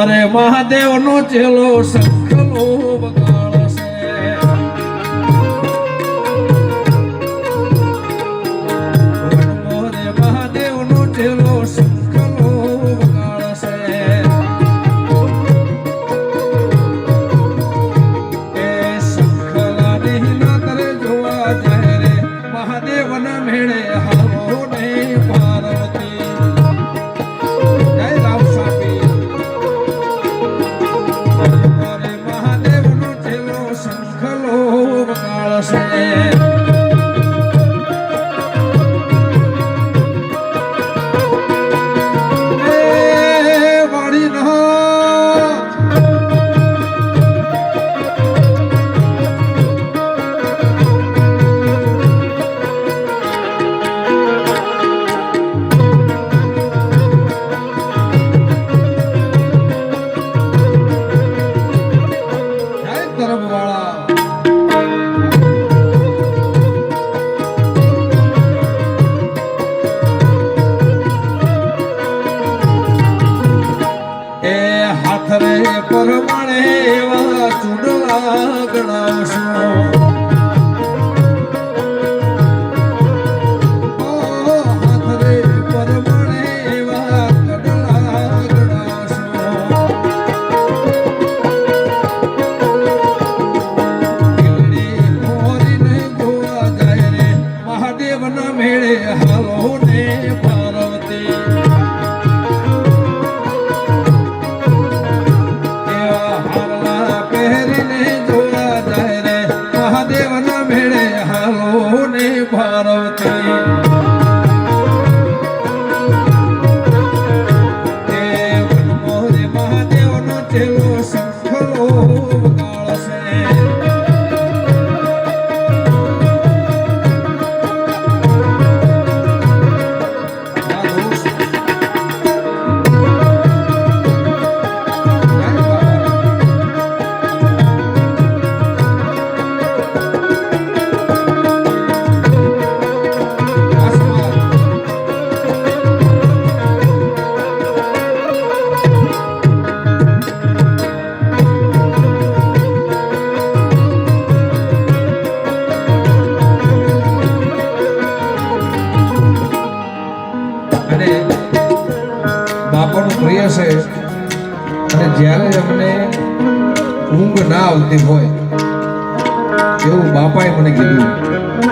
અરે મહાદેવ નો ચેલો સંકલો नाथ रे রতে આપણું પ્રિય છે. અને જ્યારે અમને ઊંઘ ના આવતી હોય એવું બાપાએ મને કીધું.